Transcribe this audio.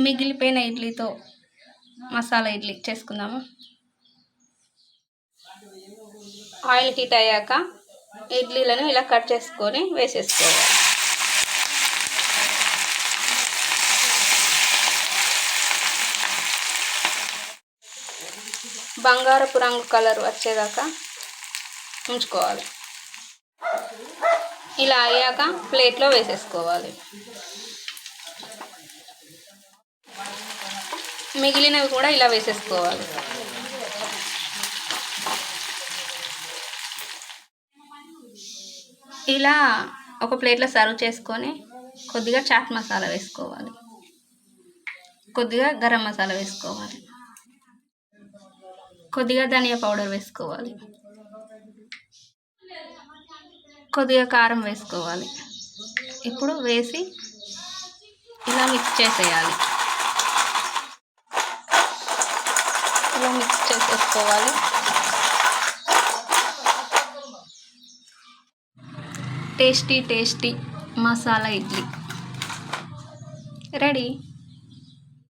మిగిలిపోయిన ఇడ్లీతో మసాలా ఇడ్లీ చేసుకుందాము. Oil heat అయ్యాక ఇడ్లీలను ఇలా కట్ చేసుకొని వేసేసుకోవాలి. బంగారపు రంగు కలర్ వచ్చేదాకా ఉంచుకోవాలి. ఇలా అయ్యాక ప్లేట్లో వేసేసుకోవాలి. మిగిలినవి కూడా ఇలా వేసేసుకోవాలి. ఇలా ఒక ప్లేట్లో సర్వ్ చేసుకొని కొద్దిగా చాట్ మసాలా వేసుకోవాలి. కొద్దిగా గరం మసాలా వేసుకోవాలి. కొద్దిగా ధనియా పౌడర్ వేసుకోవాలి. కొద్దిగా కారం వేసుకోవాలి. ఇప్పుడు వేసి ఇలా మిక్స్ చేసేయాలి. ఇలా మిక్స్ చేసేసుకోవాలి. Tasty tasty masala idli ready